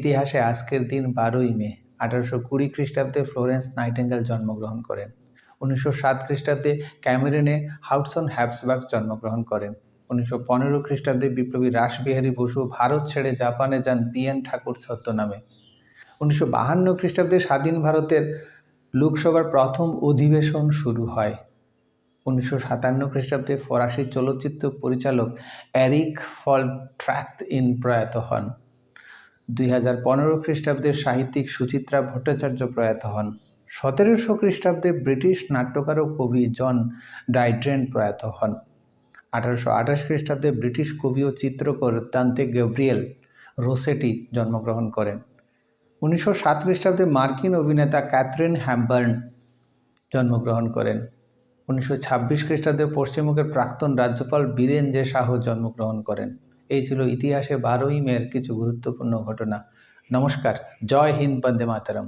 ইতিহাসে আজকের দিন বারোই মে, আঠারোশো কুড়ি খ্রিস্টাব্দে ফ্লোরেন্স নাইটেঙ্গেল জন্মগ্রহণ করেন। উনিশশো সাত খ্রিস্টাব্দে ক্যামেরনে হাউটসন হ্যাপসবার্গ জন্মগ্রহণ করেন। উনিশশো পনেরো খ্রিস্টাব্দে বিপ্লবী রাসবিহারী বসু ভারত ছেড়ে জাপানে যান পি এন ঠাকুর ছদ্মনামে। উনিশশো বাহান্ন খ্রিস্টাব্দে স্বাধীন ভারতের লোকসভার প্রথম অধিবেশন শুরু হয়। উনিশশো সাতান্ন খ্রিস্টাব্দে ফরাসি চলচ্চিত্র পরিচালক অ্যারিক ফল ট্র্যাক্ট ইন প্রয়াত হন। দুই হাজার পনেরো খ্রিস্টাব্দে সাহিত্যিক সুচিত্রা ভট্টাচার্য প্রয়াত হন। সতেরোশো খ্রিস্টাব্দে ব্রিটিশ নাট্যকার ও কবি জন ডাইড্রেন প্রয়াত হন। আঠারোশো আঠাশ খ্রিস্টাব্দে ব্রিটিশ কবি ও চিত্রকর দান্তে গ্যাব্রিয়েল রোসেটি জন্মগ্রহণ করেন। উনিশশো সাত খ্রিস্টাব্দে মার্কিন অভিনেতা ক্যাথরিন হ্যাম্বার্ন জন্মগ্রহণ করেন। উনিশশো ছাব্বিশ খ্রিস্টাব্দে পশ্চিমবঙ্গের প্রাক্তন রাজ্যপাল বীরেন জে শাহ জন্মগ্রহণ করেন। এই ছিল ইতিহাসে বারোই মের কিছু গুরুত্বপূর্ণ ঘটনা। নমস্কার জয় হিন্দ বন্দে মাতারম।